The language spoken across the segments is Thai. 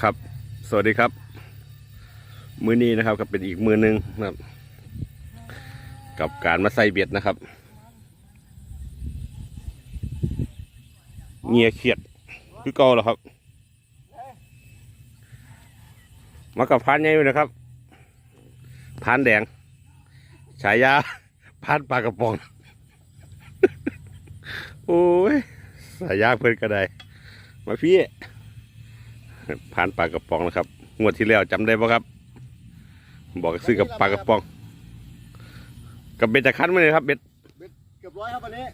ครับ สวัสดีครับ มือนี้นะครับก็เป็นอีกมือหนึ่งนะครับ กับการมาใส่เบ็ดนะครับเงียเขียดคือเก่าแล้วครับ มากับพานใหญ่อยู่นะครับพานแดง ฉายาพานปลากระป๋อง โอ้ย สายยาเพื่อนก็ได้ มาพี่ ผ่านปลากระป๋องนะครับ งวดที่แล้วจำได้ปะครับ บอกซื้อกับปลากระป๋อง กับเบ็ดจะคันมาเลยครับเบ็ดเกือบร้อยครับวันนี้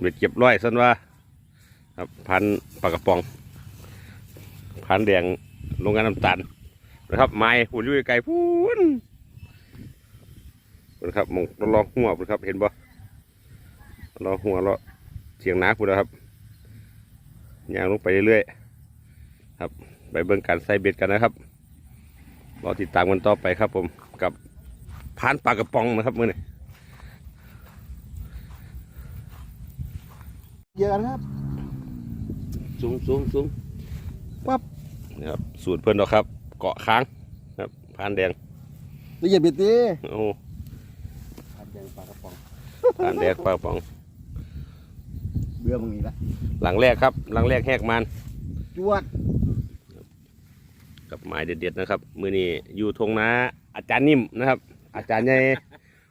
เบ็ดเก็บร้อยสันว่า ครับพันปลากระป๋อง พันแดงโรงงานน้ำตาลนะครับ ไม้หุ่นอยู่ไกลๆพูนพูนครับมองรอหัวพูนครับ เห็นบ่รอหัวรอเสียงน้าพูนนะครับย่างลงไปเรื่อยๆครับ ไปเบิ่งการใส่เบ็ดกันนะครับรอติดตามกันต่อไปครับ ผมกับพานปลากระป๋องนะครับมื่อนี้เยอะกันครับสูงสูงสูงปั๊บนี่ครับสูตรเพื่อนเราครับ เกาะค้างครับพานแดงละเอียดบิดดีโอ้ผัดแดงปลากระป๋องพานแดงปลากระป๋องเบื่อมึงอีกแล้วหลังแรกครับ หลังแรกแหกมันจวด กับไม้เด็ดๆนะครับ มือนี้อยู่ทงนาอาจารย์นิ่มนะครับ อาจารย์ใหญ่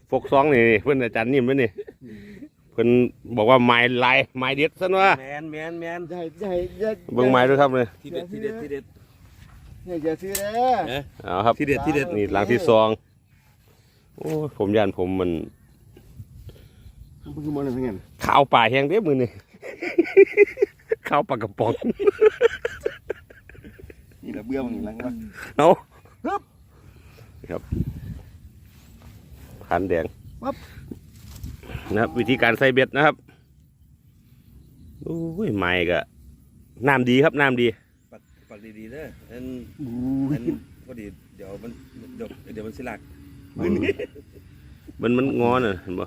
ฟกซองนี่เพื่อนอาจารย์นิ่มด้วยนี่เพื่อนบอกว่าไม้ลายไม้เด็ดซะว่าแมนแมนแมนจะให้จะให้จะเบิ่งไม้ด้วยครับเลยที่เด็ดที่เด็ดที่เด็ดให้จะซื้อเด้อเอาครับที่เด็ดที่เด็ดนี่หลังที่สองโอ้ยผมยันผมมันมันคือมันอะไรเงี้ยขาวป่าแห้งเด้มือนี่ขาวปลากระป๋องนี่แหละเบื่อมึงอีกแล้ววะเอาครับครับพันแดงนะครับ วิธีการใส่เบ็ดนะครับโอ้ยไม่ก็น้ำดีครับน้ำดีปักปักดีๆเด้อนั่นอู้นั่นพอดีเดี๋ยวมันเดี๋ยวเดี๋ยวมันสิลักมันมันงอน่ะเห็นบ่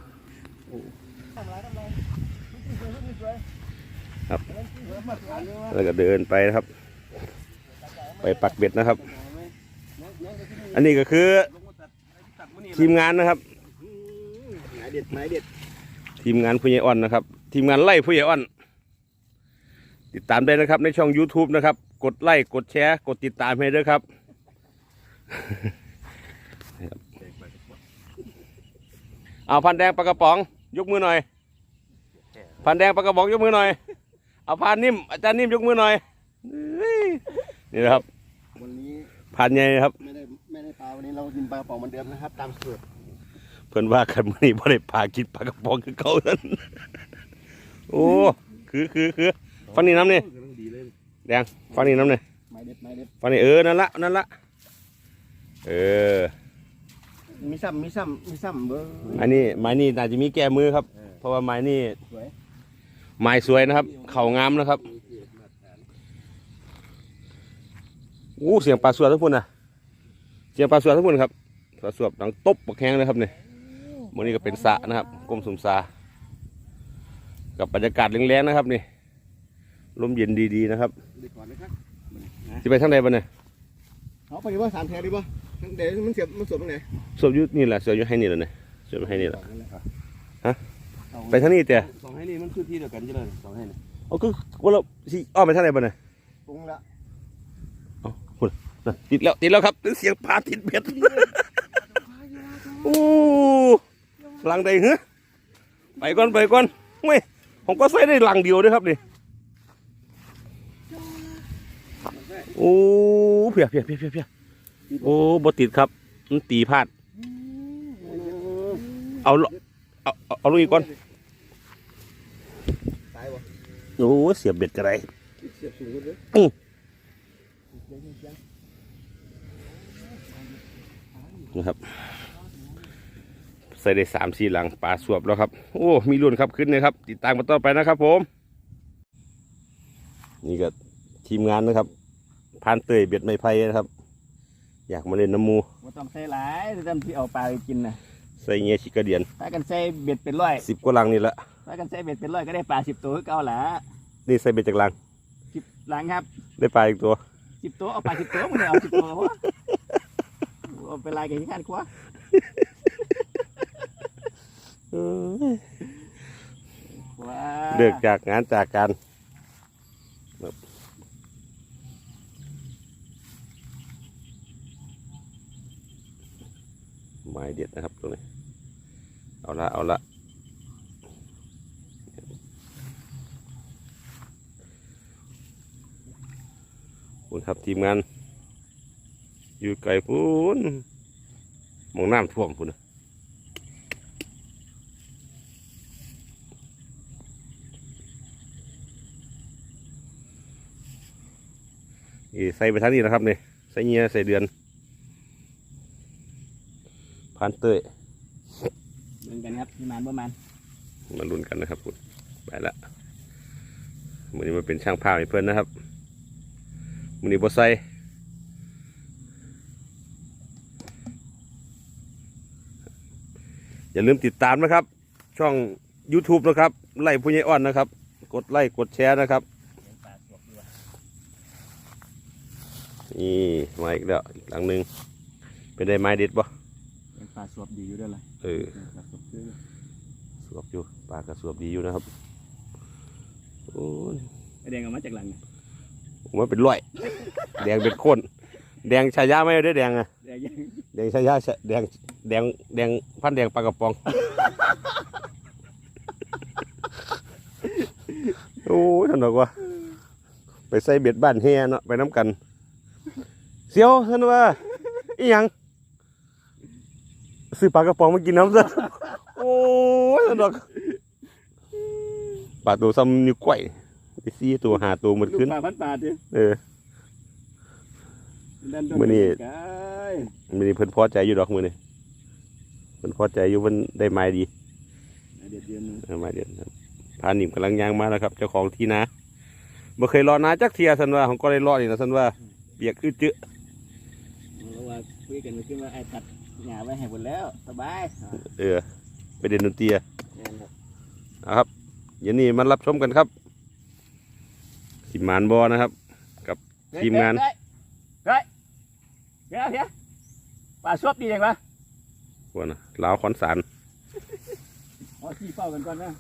ครับ แล้วก็เดินไปนะครับ ปปักเบ็ดนะครับ อันนี้ก็คือทีมงานนะครับไม้เด็ดไม้เด็ดทีมงานผู้ใหญ่อ่อนนะครับ ทีมงานไล่ผู้ใหญ่อ่อน ติดตามได้นะครับ ในช่อง YouTube นะครับ กดไลค์กดแชร์กดติดตามให้ด้วยครับ เอาพันแดงปลากระป๋อง ยกมือหน่อย พันแดงปลากระป๋องยกมือหน่อย เอาพันนิ่มอาจารย์นิ่มยกมือหน่อยเฮ้ยนี่นะครับวัน นี้พันใหญ่นะครับ ไม่ได้ไม่ได้ปลาวันนี้เรากินปลากระป๋องเหมือนเดิมนะครับ ตามสูตรเพิ่นว่ากันมื้อนี้บ่ได้พากินปลากระป๋องคือเขานั่นโอ้คือคือคือฟังนี่น้ำนี่ดีเลยแดงฟังนี่น้ำนี่ไม้เด็ดไม้เด็ดฟังนี่เออนั่นละนั่นละเออมีซ้ำมีซ้ำมีซ้ำเบอร์อันนี้ไม้นี่น่าจะมีแก้มือครับ เพราะว่าไม้นี่สวยไม้สวยนะครับ เข่างามนะครับ อู้เสียงปลาสวดทุกคนนะเสียงปลาสวดทุกคนครับปลาสวดดังตบปักแข้งเลยครับเนี่ยวันนี้ก็เป็นสระนะครับกรมสุมสากับบรรยากาศแรงๆนะครับนี่ลมเย็นดีๆนะครับเด็ดก่อนนะครับจะไปทางใดบ้างเนี่ยเอาไปดีป่ะสามแถวดีป่ะเดี๋ยวมันเสียบมันสวมตรงไหนสวดอยุนี่แหละสวดอยุให้นี่แหละเนี่ยสวดให้นี่แหละฮะเอาไปทางนี้เตะสองให้นี่มันคือที่เดียวกันใช่ไหมสองให้นี่เอาคือว่าเราสิอ้อมไปทางใดบ้างเนี่ยตรงละน่ะ ติดแล้วติดแล้วครับเสียงปลาติดเบ็ดโอ้หลังใดเหรอไปก่อนไปก่อนเว้ยผมก็ใส่ได้หลังเดียวด้วยครับนี่โอ้เพียเพียเพียเพียเพียโอ้บ่ติดครับมันตีพลาด เอาลเอาเอาเอาลูกอีกก่อนตายบ่โอ้เสียบเบ็ดกระไรเสียบสูงเลย นะครับใส่ได้สามสี่หลังปลาสวบแล้วครับ โอ้มีรุ่นครับขึ้นเลยครับ ติดตามกันต่อไปนะครับ ผม นี่ก็ทีมงานนะครับพานเตยเบ็ดไม้ไผ่นะครับ อยากมาเล่นน้ำหมูว่าต้องใส่หลายแต่ตอนที่เอาปลาไปกินนะใส่เงี้ยชิกระเดียนถ้ากันใส่เบ็ดเป็นร้อยสิบกว่าลังนี่ละถ้ากันใส่เบ็ดเป็นร้อยก็ได้ปลาสิบตัวคือเก่าละนี่ใส่เบ็ดจากลังสิบหลังครับ ได้ปลาอีกตัวสิบตัวเอาปลาสิบตัวมึงเนี่ยเอาสิบตัววะ เอาไปลายกันที่ข้านคว้าเอ้ยว้าเลิกจากงานจากการครับไม้เด็ดนะครับตรงนี้ เอาละเอาละคุณครับทีมงาน อยู่ไกลพูนมองน้ำท่วมพูนนะนี่ใส่ไปทางนี้นะครับเนี่ยใส่เงียใส่เดือนพันเต้ยเหมือนกันครับประมาณประมาณมาลุ้นกันนะครับคุณไปละมือนี้มาเป็นช่างภาพให้เพื่อนนะครับมือนี้บอใส่ อย่าลืมติดตามนะครับ ช่อง YouTube นะครับ ไล่ผู้ใหญ่อ่อนนะครับ กดไลค์กดแชร์นะครับนี่มาอีกแล้วอีกหลังหนึ่งเป็นได้ไม้เด็ดปะเป็นปลาสวบดีอยู่ด้วยล่ะเออปลาสวบคือสวบอยู่ปลากระสวบดีอยู่นะครับโอ้ยไอแดงเอามาจากหลังน่ะผมว่าเป็นร้อยแดงเป็นข้นแดงชายาไม่ได้แดงอะแดงยังแดงชายาชะแดง แดงแดงพันแดงปลากระป๋อง โอ้ยท่านบอกว่า ไปใส่เบ็ดบ้านเฮียเนาะไปน้ำกัน เสียวท่านว่าอีหยังซื้อปลากระป๋องมากินน้ำซะโอ้ยท่านบอกปลาตัวซ้ำนิ้วก้อยไปซี่ตัวหาตัวหมดลูกขึ้นปลาพันปลาดิเออดันโดมื้อนี้กายมันนี่เพิ่นพอใจอยู่ดอกมือนี่ เพิ่นพอใจอยู่มันได้ไม้ดีเด็ดเดือนหนึงได้ไม้เดียวครับพาหนิมกำลังยางมาแล้วครับ เจ้าของที่นาบ่เคยรอนาจักเทียสันว่าของก็ได้รอนี่นะสันว่าเปียกอึดจึเราว่าคุยกันมาขึ้นว่าไอ้ตัดหญ้าไว้ให้หมดแล้วสบายเออไปเด่นดนตรีอะแม่นครับเอาครับเดี๋ยวนี้มารับชมกันครับสิมานบอนะครับทีมงานเฮ้ยเฮ้ยเฮ้ยเดี๋ยวเดี๋ยวปลาสวบดีจังวะ ว่านะลาวคอนสารเอาขี้เฝ้ากันก่อนนะ